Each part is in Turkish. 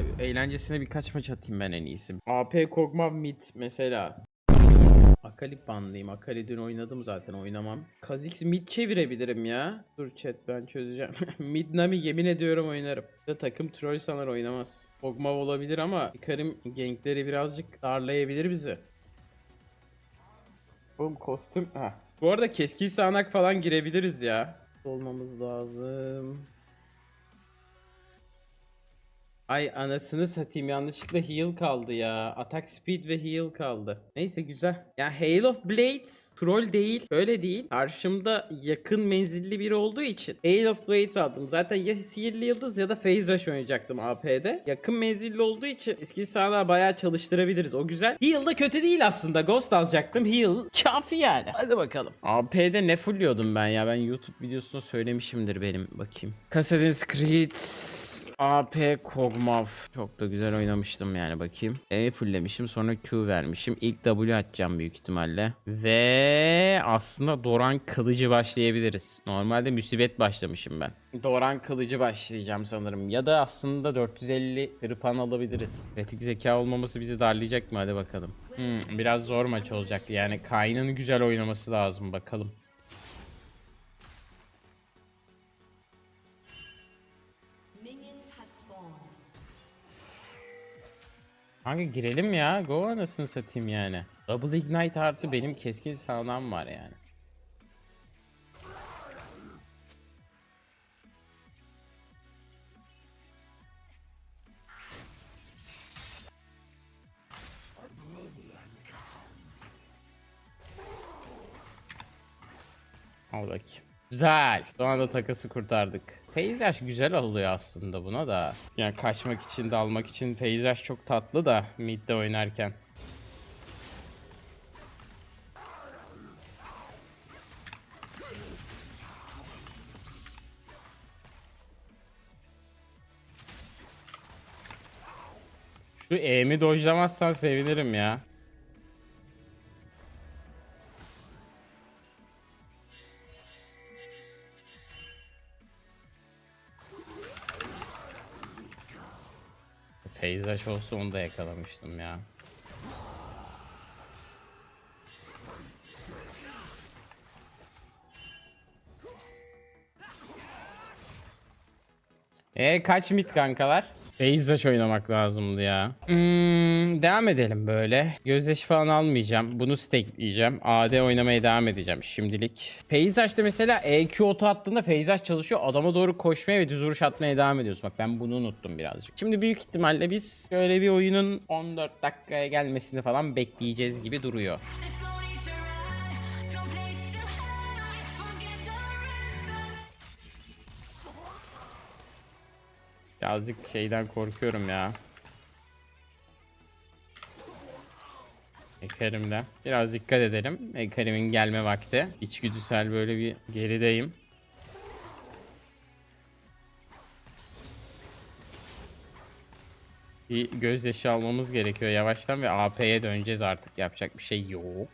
Neyse eğlencesine birkaç maç atayım ben en iyisi. AP Kog'Maw mid mesela. Akali banlıyım. Akali dün oynadım zaten oynamam. Kha'Zix mid çevirebilirim ya. Dur chat ben çözeceğim. mid Nami yemin ediyorum oynarım. Ya takım troll sanar oynamaz. Kog'Maw olabilir ama Karim gankleri birazcık darlayabilir bizi. Oğlum kostüm... Ha. Bu arada keskin sağanak falan girebiliriz ya. Olmamız lazım. Ay anasını satayım yanlışlıkla heal kaldı ya. Attack speed ve heal kaldı. Neyse güzel. Ya Hail of Blades troll değil. Öyle değil. Karşımda yakın menzilli biri olduğu için Hail of Blades aldım. Zaten ya sihirli yıldız ya da phase rush oynayacaktım AP'de. Yakın menzilli olduğu için eski sağlığa bayağı çalıştırabiliriz. O güzel. Heal da kötü değil aslında. Ghost alacaktım. Heal kafi yani. Hadi bakalım. AP'de ne fullliyordum ben ya? Ben YouTube videosunda söylemişimdir benim. Bakayım. Cassadin's Creed AP Kog'Maw. Çok da güzel oynamıştım yani bakayım. E fulllemişim sonra Q vermişim. İlk W atacağım büyük ihtimalle. Ve aslında Doran Kılıcı başlayabiliriz. Normalde Müsibet başlamışım ben. Doran Kılıcı başlayacağım sanırım. Ya da aslında 450 Rıpan alabiliriz. Kritik zeka olmaması bizi darlayacak mı? Hadi bakalım. Hmm, biraz zor maç olacak. Yani Kayn'ın güzel oynaması lazım bakalım. Kanka girelim ya. Go anasını satayım yani. Double Ignite artı benim keskin sağlam var yani. Al bakayım. Güzel. Şu anda takası kurtardık. Peyzaj güzel oluyor aslında buna da. Yani kaçmak için de almak için peyzaj çok tatlı da midde oynarken. Şu E'mi dojlamazsan sevinirim ya. Peyzaj olsa onu da yakalamıştım ya. E kaç mit kankalar? Peyzaj oynamak lazımdı ya. Hmm, devam edelim böyle. Gözleşi falan almayacağım. Bunu stackleyeceğim. AD oynamaya devam edeceğim şimdilik. Peyzajda mesela EQ oto attığında Peyzaj çalışıyor. Adama doğru koşmaya ve düz vuruş atmaya devam ediyorsun. Bak ben bunu unuttum birazcık. Şimdi büyük ihtimalle biz böyle bir oyunun 14 dakikaya gelmesini falan bekleyeceğiz gibi duruyor. Birazcık şeyden korkuyorum ya. Ekarim'den. Biraz dikkat edelim. Ekarim'in gelme vakti. İçgüdüsel böyle bir gerideyim. Bir gözyaşı almamız gerekiyor yavaştan ve AP'ye döneceğiz artık. Yapacak bir şey yok.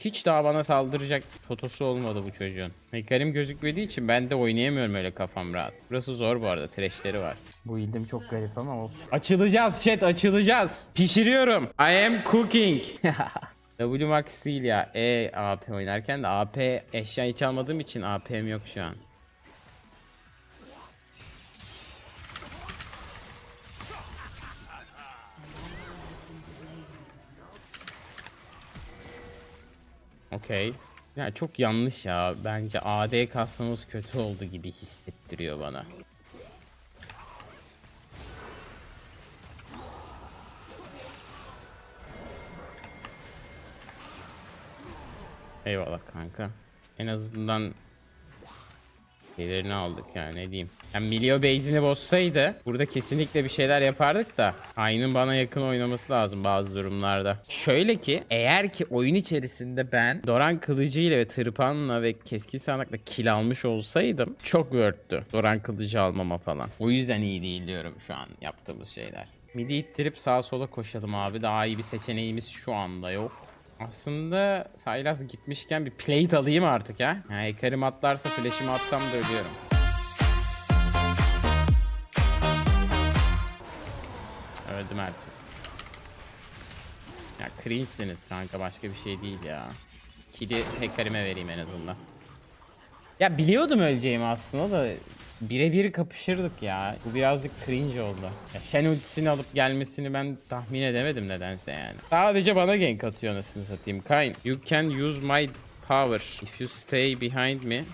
Hiç daha bana saldıracak fotosu olmadı bu çocuğun. Hekarim gözükmediği için ben de oynayamıyorum öyle kafam rahat. Burası zor bu arada. Treşleri var. Bu ildim çok garip ama olsun. Açılacağız chat açılacağız. Pişiriyorum. I am cooking. W max değil ya. E AP oynarken de AP eşya hiç almadığım için AP'm yok şu an. Okey. Ya çok yanlış ya. Bence AD kasmamız kötü oldu gibi hissettiriyor bana. Eyvallah kanka. En azından şeylerini aldık yani ne diyeyim. Yani Milio base'ini bozsaydı burada kesinlikle bir şeyler yapardık da Ayn'ın bana yakın oynaması lazım bazı durumlarda. Şöyle ki eğer ki oyun içerisinde ben Doran Kılıcı ile ve Tırpan'la ve Keskin Sağanak'la kill almış olsaydım çok worth'tü. Doran Kılıcı almama falan. O yüzden iyi değil diyorum şu an yaptığımız şeyler. Midi ittirip sağa sola koşalım abi. Daha iyi bir seçeneğimiz şu anda yok. Aslında Saylas gitmişken bir plate alayım artık ya. Ha, Ekarim atlarsa flash'imi atsam da ölüyorum. Öldüm her. Ya cringe'siniz kanka başka bir şey değil ya. Kidi Hekarim'e vereyim en azından. Ya biliyordum öleceğimi aslında da birebir kapışırdık ya. Bu birazcık cringe oldu. Ya Shen ultisini alıp gelmesini ben tahmin edemedim nedense yani. Sadece bana gank atıyor anasını satayım. Kayn, you can use my power if you stay behind me.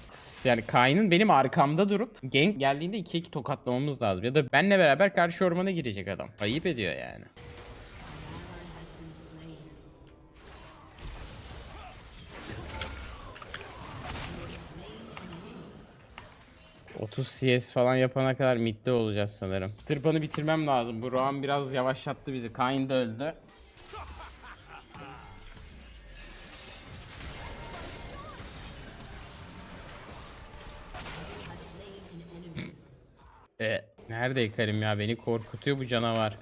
Yani Kayn'ın benim arkamda durup gank geldiğinde 2-2 tokatlamamız lazım. Ya da benle beraber karşı ormana girecek adam. Ayıp ediyor yani. ...30 CS falan yapana kadar midde olacağız sanırım. Tırpanı bitirmem lazım. Bu Roam biraz yavaşlattı bizi. Kayn da öldü. E, nerede yıkarım ya? Beni korkutuyor bu canavar.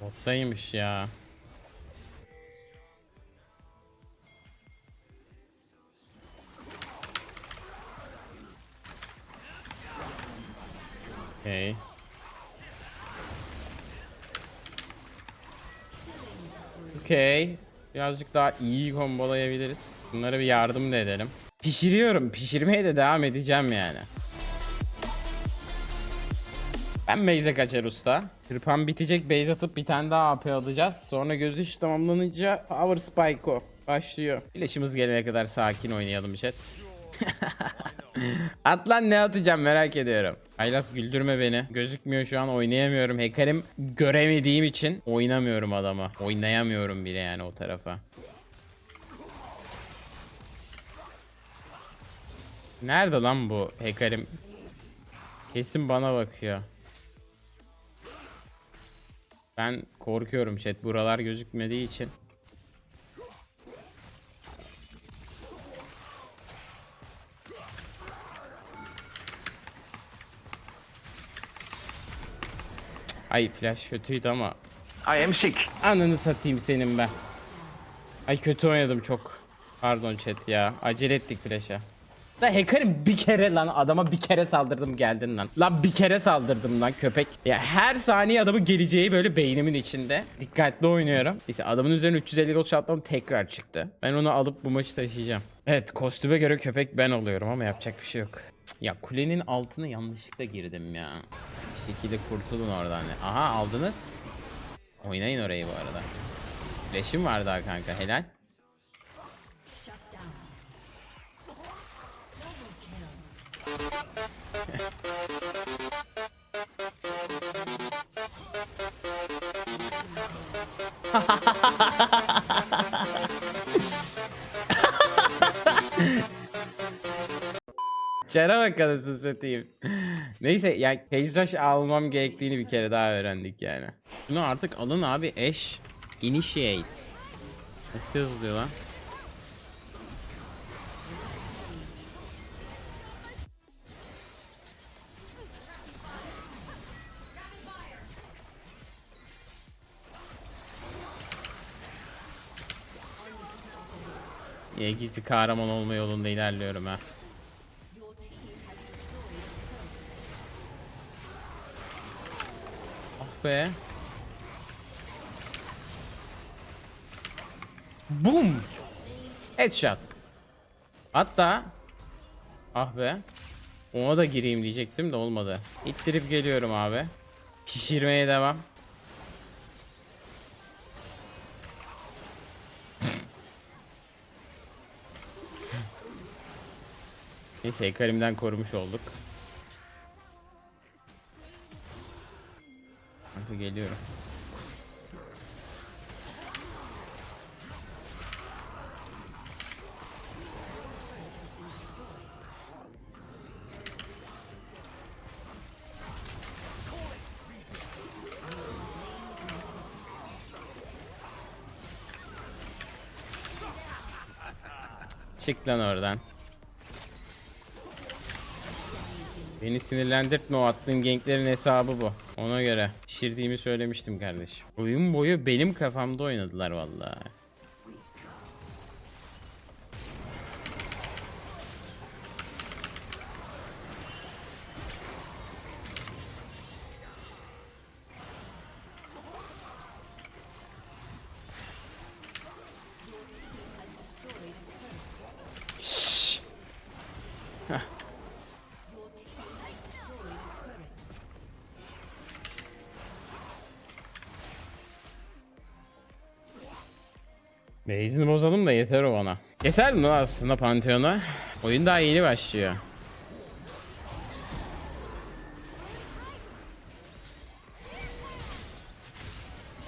Bottaymış ya. Okay. Okay. Birazcık daha iyi kombolayabiliriz. Bunlara bir yardım da edelim. Pişiriyorum. Pişirmeye de devam edeceğim yani. Ben base'e kaçar usta. Tırpan bitecek base atıp bir tane daha AP alacağız. Sonra göz iş tamamlanınca Power Spike o. Başlıyor. Flash'ımız gelene kadar sakin oynayalım chat. At lan ne atacağım merak ediyorum. Aylas güldürme beni. Gözükmüyor şu an oynayamıyorum. Hekarim göremediğim için oynamıyorum adama. Oynayamıyorum bile yani o tarafa. Nerede lan bu Hekarim? Kesin bana bakıyor. Ben korkuyorum chat. Buralar gözükmediği için. Ay flash kötüydü ama I am sick. ananı satayım senin ben. Ay kötü oynadım çok. Pardon chat ya. Acele ettik flash'a. La hacker'im bir kere lan adama bir kere saldırdım geldin lan. Lan bir kere saldırdım lan köpek. Ya her saniye adamın geleceği böyle beynimin içinde. Dikkatli oynuyorum. İşte adamın üzerine 350 gol şatlam tekrar çıktı. Ben onu alıp bu maçı taşıyacağım. Evet kostüme göre köpek ben oluyorum ama yapacak bir şey yok. Ya kulenin altına yanlışlıkla girdim ya. Bir şekilde kurtulun oradan. Aha aldınız. Oynayın orayı bu arada. Flash'im var daha kanka helal. Çara bak anasını satayım. Neyse ya peyzaj almam gerektiğini bir kere daha öğrendik yani. Bunu artık alın abi eş initiate. Nasıl yazılıyor lan? Ya gizli kahraman olma yolunda ilerliyorum ha. Ah be. Boom. Headshot. Hatta ah be. Ona da gireyim diyecektim de olmadı. İttirip geliyorum abi. Pişirmeye devam. Neyse Karim'den korumuş olduk. Kanka geliyorum. Çık lan oradan. Beni sinirlendirtme o attığın ganklerin hesabı bu. Ona göre. Pişirdiğimi söylemiştim kardeşim. Oyun boyu benim kafamda oynadılar vallahi. Base'ini bozalım da yeter o bana. Keserdim lan aslında Pantheon'a. Oyun daha yeni başlıyor.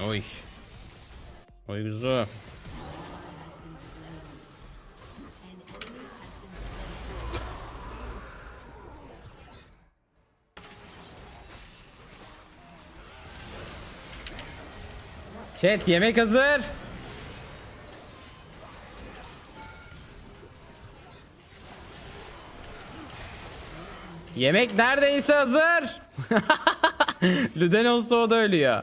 Oy. Oy güzel. Chat yemek hazır. Yemek neredeyse hazır. Lüden olsa o da ölüyor.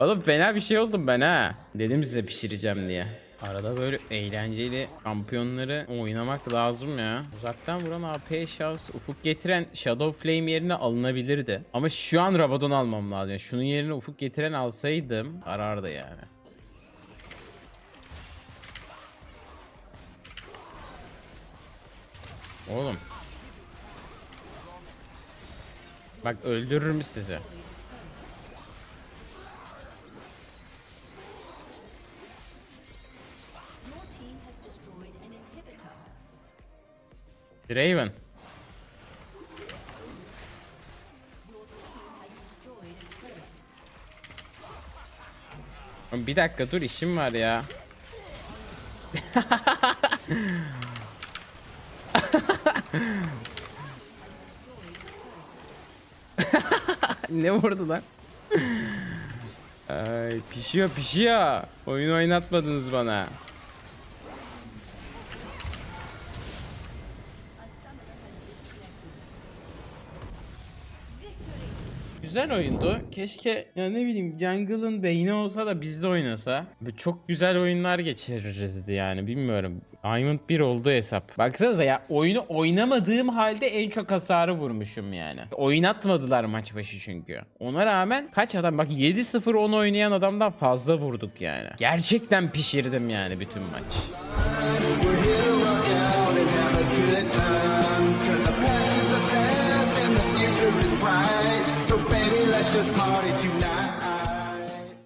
Oğlum fena bir şey oldum ben ha. Dedim size pişireceğim diye. Arada böyle eğlenceli şampiyonları oynamak lazım ya. Uzaktan vuran AP eşyası ufuk getiren Shadow Flame yerine alınabilirdi. Ama şu an Rabadon almam lazım. Yani şunun yerine ufuk getiren alsaydım arardı yani. Oğlum. Bak öldürürüm sizi. Draven. Bir dakika dur işim var ya. Ne vurdu lan? Ay pişiyor pişiyor. Oyun oynatmadınız bana. Güzel oyundu. Keşke ya ne bileyim Jungle'ın beyni olsa da bizde oynasa. Çok güzel oyunlar geçiririzdi yani bilmiyorum. Diamond 1 oldu hesap. Baksanıza ya oyunu oynamadığım halde en çok hasarı vurmuşum yani. Oynatmadılar maç başı çünkü. Ona rağmen kaç adam bak 7-0 10 oynayan adamdan fazla vurduk yani. Gerçekten pişirdim yani bütün maç.